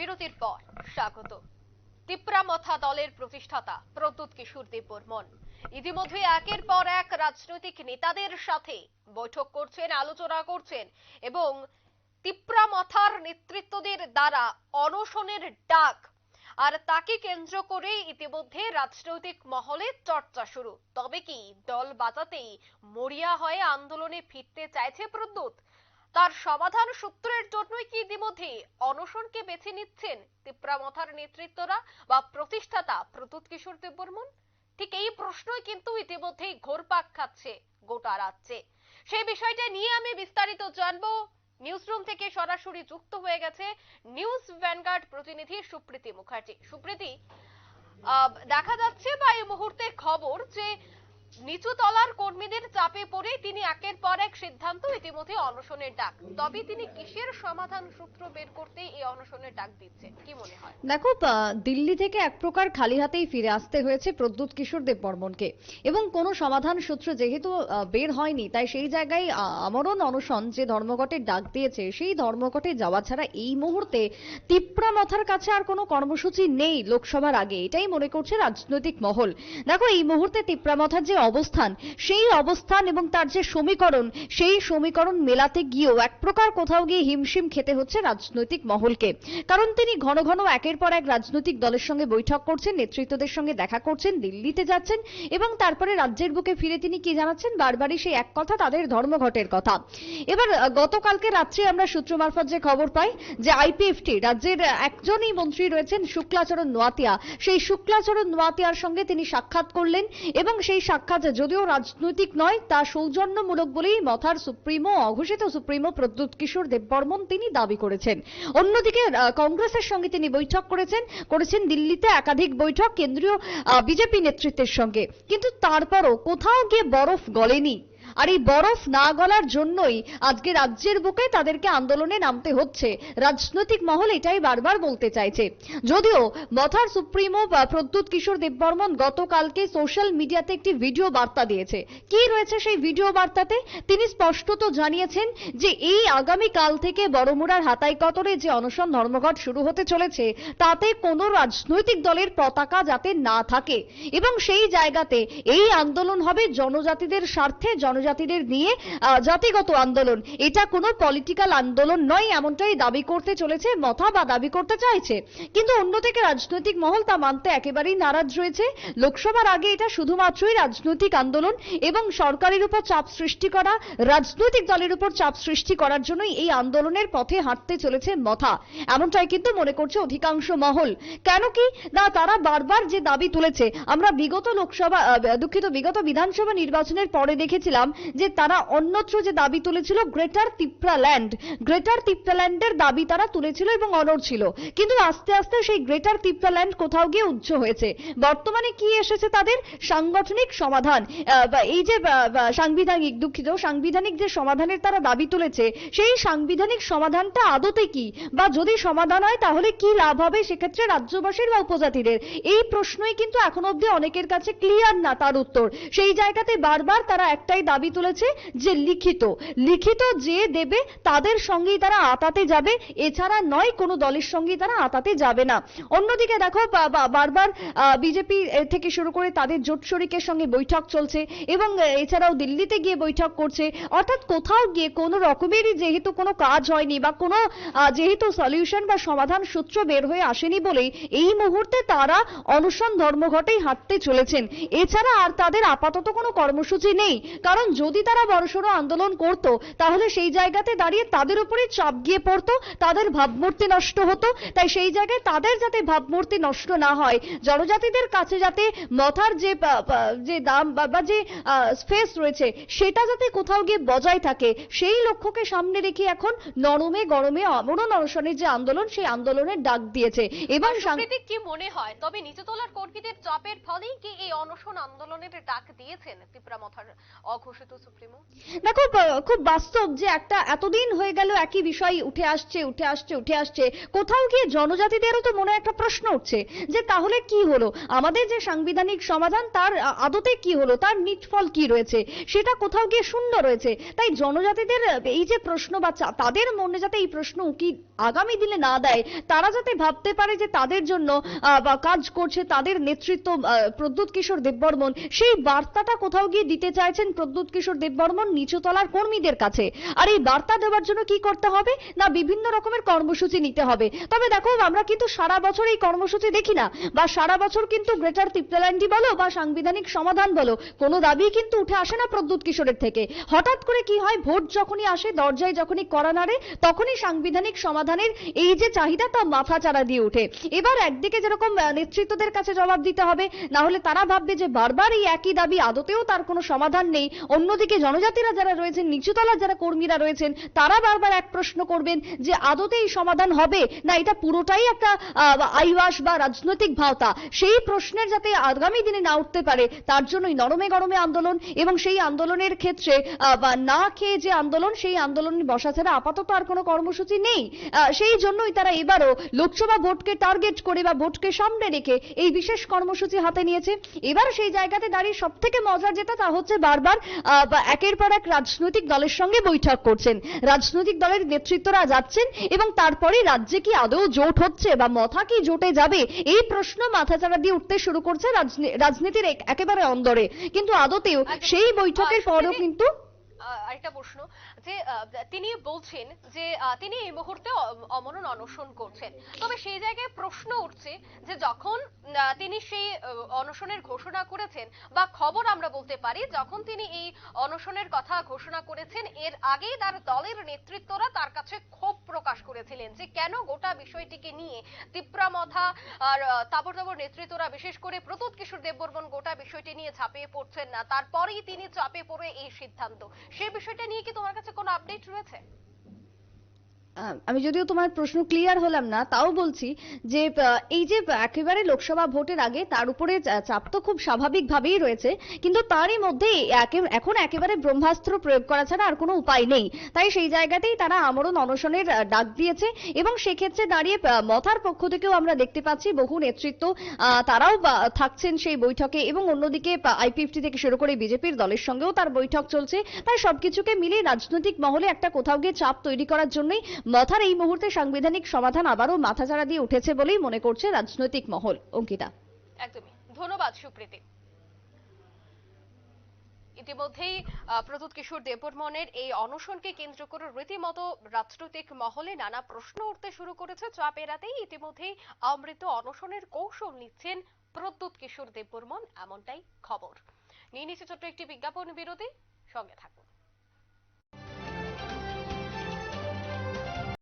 বিরতির পর স্বাগত। তিপ্রামথা দলের প্রতিষ্ঠাতা প্রদ্যুৎ কিশোর দেববর্মন। ইতিমধ্যে একের পর এক রাজনৈতিক নেতাদের সাথে বৈঠক করছেন, আলোচনা করছেন এবং তিপ্রামথার নেতৃত্বদের দ্বারা অনশনের ডাক। আর তাকে কেন্দ্র করে ইতিমধ্যে রাজনৈতিক মহলে চর্চা শুরু। তবে কি দল বাজাতেই মরিয়া হয়ে আন্দোলনে ফিরতে চাইছে প্রদ্যুৎ? তার সমাধান সূত্রের জন্যই কি ইতিমধ্যে অনশনকে বেছে নিচ্ছেন তিপ্রামথার নেতৃত্বরা বা প্রতিষ্ঠাতা প্রদ্যুৎ কিশোর দেববর্মন? ঠিক এই প্রশ্নই কিন্তু ইতিমধ্যেই ঘোরপাক খাচ্ছে গোটা রাজ্যে। সেই বিষয়টা নিয়ে আমি বিস্তারিত জানব। নিউজরুম থেকে সরাসরি যুক্ত হয়ে গেছে নিউজ ভ্যানগার্ড প্রতিনিধি সুপ্রীতি মুখার্জি। সুপ্রীতি দেখা যাচ্ছে বা এই মুহূর্তে খবর যে নিচু তলার কর্মীদের চাপে পড়ে তিনি একের পর এক সিদ্ধান্ত ইতিমধ্যে অনশনের ডাক। তবে তিনি কিসের সমাধান সূত্র বের করতে এই অনশনের ডাক দিচ্ছেন? কি মনে হয়? দেখো দিল্লি থেকে এক প্রকার খালি হাতেই ফিরে আসতে হয়েছে প্রদ্যুৎ কিশোর দেব বর্মনকে এবং কোনো সমাধান সূত্র যেহেতু বের হয়নি, তাই সেই জায়গায় আমরণ অনশন যে ধর্মঘটের ডাক দিয়েছে, সেই ধর্মঘটে যাওয়া ছাড়া এই মুহূর্তে তিপ্রা মথার কাছে আর কোনো কর্মসূচি নেই লোকসভার আগে। এটাই মনে করছে রাজনৈতিক মহল। দেখো, এই মুহূর্তে তিপ্রা মথার যে অবস্থান, সেই অবস্থান এবং তার যে সমীকরণ, সেই সমীকরণ মেলাতে গিয়েও এক প্রকার কোথাও গিয়ে হিমশিম খেতে হচ্ছে রাজনৈতিক মহলকে। কারণ তিনি ঘন ঘন একের পর এক রাজনৈতিক দলের সঙ্গে বৈঠক করছেন, নেতৃত্বদের সঙ্গে দেখা করছেন, দিল্লিতে যাচ্ছেন এবং তারপরে রাজ্যের বুকে ফিরে তিনি কি জানাচ্ছেন? বারবারই সেই এক কথা, তাদের ধর্মঘটের কথা। এবার গতকালকে রাত্রে আমরা সূত্র মারফত যে খবর পাই যে আইপিএফটি, রাজ্যের একজনই মন্ত্রী রয়েছেন শুক্লাচরণ নোয়াতিয়া। সেই শুক্লাচরণ নোয়াতিয়ার সঙ্গে তিনি সাক্ষাৎ করলেন এবং সেই সাক্ষাৎ যদিও রাজনৈতিক নয়, তা সৌজন্যমূলক বলেই মথার সুপ্রিমো, অঘোষিত সুপ্রিমো প্রদ্যুৎ কিশোর দেববর্মন তিনি দাবি করেছেন। অন্যদিকে কংগ্রেসের সঙ্গে তিনি বৈঠক করেছেন করেছেন দিল্লিতে একাধিক বৈঠক কেন্দ্রীয় বিজেপি নেতৃত্বের সঙ্গে। কিন্তু তারপরও কোথাও গিয়ে বরফ গলেনি। আর এই বরফ না গলার জন্যই আজকে রাজ্যের বুকে তাদেরকে আন্দোলনে নামতে হচ্ছে। রাজনৈতিক মহল এটাই বারবার বলতে চাইছে। যদিও মথার সুপ্রিমো প্রদ্যুৎ কিশোর দেববর্মন গতকালকে সোশ্যাল মিডিয়াতে একটি ভিডিও বার্তা দিয়েছে। কি রয়েছে সেই ভিডিও বার্তাতে? তিনি স্পষ্টত জানিয়েছেন যে এই আগামী কাল থেকে বড়মুড়ার হাতাই কতরে যে অনশন ধর্মঘট শুরু হতে চলেছে, তাতে কোনো রাজনৈতিক দলের পতাকা যাতে না থাকে। এবং সেই জায়গাতে এই আন্দোলন হবে জনজাতিদের স্বার্থে জনজাতিদের নিয়ে জাতিগত আন্দোলন। এটা কোনো পলিটিক্যাল আন্দোলন নয়, এমনটাই দাবি করতে চলেছে মথা বা দাবি করতে চাইছে। কিন্তু অন্যদিকে রাজনৈতিক মহল তা মানতে একেবারেই নারাজ রয়েছে। লোকসভার আগে এটা শুধুমাত্রই রাজনৈতিক আন্দোলন এবং সরকারের উপর চাপ সৃষ্টি করা, রাজনৈতিক দলের উপর চাপ সৃষ্টি করার জন্যই এই আন্দোলনের পথে হাঁটতে চলেছে মথা। এমনটাই কিন্তু মনে করছে অধিকাংশ মহল। কেন কি? না, তারা বারবার যে দাবি তুলেছে, আমরা বিগত লোকসভা দুঃখিত, বিগত বিধানসভা নির্বাচনের পরে দেখেছিলাম যে তারা অন্যত্র যে দাবি তুলেছিল গ্রেটার তিপ্রাল্যান্ড গ্রেটার তিপ্রাল্যান্ডের দাবি তারা তুলেছিল এবং অনড় ছিল। কিন্তু আস্তে আস্তে সেই গ্রেটার তিপ্রাল্যান্ড কোথাও গিয়ে উচ্চ হয়েছে। বর্তমানে কি এসেছে তাদের? সাংগঠনিক সমাধান। এই যে সাংবিধানিক, দুঃখিত, সাংবিধানিক যে সমাধানের তারা দাবি তুলেছে, সেই সাংবিধানিক সমাধানটা আদতে কি? বা যদি সমাধান হয়, তাহলে কি লাভ হবে? সেক্ষেত্রে রাজ্যবাসীর বা উপজাতিদের? এই প্রশ্নই কিন্তু এখনও অব্দি অনেকের কাছে ক্লিয়ার না তার উত্তর। সেই জায়গাতে বারবার তারা একটাই দাবি তুলেছে যে লিখিত লিখিত যে দেবে তাদের সঙ্গেই তারা আতাতে যাবে, এছাড়া নয় কোনো দলের সঙ্গেই তারা আতাতে যাবে না। অন্যদিকে দেখো বারবার বিজেপি থেকে শুরু করে তাদের জোট শরিকের সঙ্গে বৈঠক চলছে এবং এছাড়াও দিল্লিতে গিয়ে বৈঠক করছে। অর্থাৎ কোথাও গিয়ে কোনো রকমেরই যেহেতু কোনো কাজ হয়নি বা কোনো যেহেতু সলিউশন বা সমাধান সূত্র বের হয়ে আসেনি বলেই এই মুহূর্তে তারা অনশন ধর্মঘটেই হাঁটতে চলেছেন। এছাড়া আর তাদের আপাতত কোনো কর্মসূচি নেই। কারণ যদি তারা বড়সড় আন্দোলন করত তাহলে সেই জায়গাতে দাঁড়িয়ে তাদের উপরে চাপ গিয়ে পড়তো তাদের ভাবমূর্তি নষ্ট হতো। তাই সেই জায়গায় তাদের যাতে ভাবমূর্তি নষ্ট না হয় জনজাতিদের কাছে যাতে মথার যে যে দাম বা যে স্পেস রয়েছে সেটা যাতে কোথাও গিয়ে বজায় থাকে সেই লক্ষ্যকে সামনে রেখে এখন নরমে গরমে আমরণ অনশনের যে আন্দোলন সেই আন্দোলনের ডাক দিয়েছে। এবার সাং- সুপ্রীতি কি মনে হয়? তবে নিচুতলার কর্মীদের চাপের ফলেই কি এই অনশন আন্দোলনের ডাক দিয়েছেন তিপ্রামথার অঘোষিত প্রকাশিত সুপ্রিমো। দেখো খুব বাস্তব যে একটা এতদিন হয়ে গেল, একই বিষয় উঠে আসছে উঠে আসছে উঠে আসছে। কোথাও গিয়ে জনজাতিদেরও তো মনে একটা প্রশ্ন উঠছে যে, তাহলে কি হলো? আমাদের যে সাংবিধানিক সমাধান, তার আদতে কি হলো? তার নিটফল কি রয়েছে? সেটা কোথাও গিয়ে শূন্য রয়েছে। তাই জনজাতিদের, এই যে প্রশ্ন বা তাদের মনে যাতে এই প্রশ্ন উকি আগামী দিনে না দেয়, তারা যাতে ভাবতে পারে যে, তাদের জন্য বা কাজ করছে তাদের নেতৃত্ব প্রদ্যুৎ কিশোর দেববর্মন, সেই বার্তাটা কোথাও গিয়ে দিতে চাইছেন প্রদ্যুৎ কিশোর দেববর্মন নিচুতলার কর্মীদের কাছে। আর এই বার্তা দেওয়ার জন্য কি করতে হবে? না, বিভিন্ন রকমের কর্মসূচি নিতে হবে। তবে দেখো, আমরা কিন্তু সারা বছর এই কর্মসূচি দেখি না। বা সারা বছর কিন্তু গ্রেটার তিপ্রাল্যান্ডি বলো বা সাংবিধানিক সমাধান বলো, কোনো দাবি কিন্তু উঠে আসে না প্রদ্যুৎ কিশোরের থেকে। হঠাৎ করে কি হয়? ভোট যখনই আসে, দরজায় যখনই করা নাড়ে, তখনই সাংবিধানিক সমাধানের এই যে চাহিদা, তা মাথা চাড়া দিয়ে উঠে। এবার একদিকে যেরকম নেতৃত্বদের কাছে জবাব দিতে হবে, না হলে তারা ভাববে যে বারবার এই একই দাবি, আদতেও তার কোনো সমাধান নেই। অন্যদিকে জনজাতিরা যারা রয়েছেন নিচুতলার যারা কর্মীরা রয়েছেন, তারা বারবার এক প্রশ্ন করবেন যে আদতে এই সমাধান হবে? না, এটা পুরোটাই একটা আইওয়াস বা রাজনৈতিক ভাওতা। সেই প্রশ্নের যাতে আগামী দিনে না উঠতে পারে, তার জন্যই নরমে গরমে আন্দোলন এবং সেই আন্দোলনের ক্ষেত্রে না খেয়ে যে আন্দোলন, সেই আন্দোলন বসা ছাড়া আপাতত আর কোনো কর্মসূচি নেই। সেই জন্যই তারা এবারও লোকসভা ভোটকে টার্গেট করে বা ভোটকে সামনে রেখে এই বিশেষ কর্মসূচি হাতে নিয়েছে। এবার সেই জায়গাতে দাঁড়িয়ে সব থেকে মজার যেটা, তা হচ্ছে বারবার বা একের পর এক রাজনৈতিক দলের সঙ্গে বৈঠক করছেন। রাজনৈতিক দলের নেতৃত্বরা যাচ্ছেন এবং তারপরে রাজ্যে কি আদৌ জোট হচ্ছে বা মথা কি জোটে যাবে এই প্রশ্ন মাথাচাড়া দিয়ে উঠতে শুরু করছে রাজনী- রাজনীতির এক- একেবারে অন্দরে। কিন্তু আদতেও সেই বৈঠকের পরও কিন্তু আরেকটা প্রশ্ন যে তিনি বলছেন যে তিনি এই মুহূর্তে অমরণ অনশন করছেন। তবে সেই জায়গায় প্রশ্ন উঠছে যে, যখন তিনি সেই অনশনের ঘোষণা করেছেন বা খবর আমরা বলতে পারি, যখন তিনি এই অনশনের কথা ঘোষণা করেছেন, এর আগেই তার দলের নেতৃত্বরা তার কাছে ক্ষোভ প্রকাশ করেছিলেন যে, কেন গোটা বিষয়টিকে নিয়ে তিপ্রামথা আর তাবর তাবর নেতৃত্বরা, বিশেষ করে প্রতুত কিশোর দেববর্মন গোটা বিষয়টি নিয়ে ঝাঁপিয়ে পড়ছেন না। তারপরেই তিনি চাপে পড়ে এই সিদ্ধান্ত। সেই বিষয়টা নিয়ে কি তোমার কাছে কোনো আপডেট রয়েছে? আমি যদিও তোমার প্রশ্ন ক্লিয়ার হলাম না, তাও বলছি যে এই যে একেবারে লোকসভা ভোটের আগে তার উপরে চাপ তো খুব স্বাভাবিকভাবেই রয়েছে, কিন্তু তারই মধ্যে এখন একেবারে ব্রহ্মাস্ত্র প্রয়োগ করা ছাড়া আর কোনো উপায় নেই। তাই সেই জায়গাতেই তারা আমরণ অনশনের ডাক দিয়েছে এবং সেক্ষেত্রে দাঁড়িয়ে মথার পক্ষ থেকেও আমরা দেখতে পাচ্ছি বহু নেতৃত্ব তারাও থাকছেন সেই বৈঠকে এবং অন্যদিকে আইপিএফটি থেকে শুরু করে বিজেপির দলের সঙ্গেও তার বৈঠক চলছে। তাই সবকিছুকে মিলিয়ে রাজনৈতিক মহলে একটা কোথাও গিয়ে চাপ তৈরি করার জন্যই মথার এই মুহূর্তে সাংবিধানিক সমাধান আবারও মাথাচাড়া দিয়ে উঠেছে বলেই মনে করছে রাজনৈতিক মহল। অঙ্কিতা। একদমই। ধন্যবাদ, সুপ্রীতি। ইতিমধ্যেই প্রদ্যুৎ কিশোর দেববর্মনের এই অনশনকে কেন্দ্র করে রীতিমতো রাজনৈতিক মহলে নানা প্রশ্ন উঠতে শুরু করেছে। চাপ এড়াতেই ইতিমধ্যেই অমৃত অনশনের কৌশল নিচ্ছেন প্রদ্যুৎ কিশোর দেববর্মন এমনটাই খবর। নিয়ে নিচ্ছে ছোট্ট একটি বিজ্ঞাপন বিরতি। সঙ্গে থাকুন।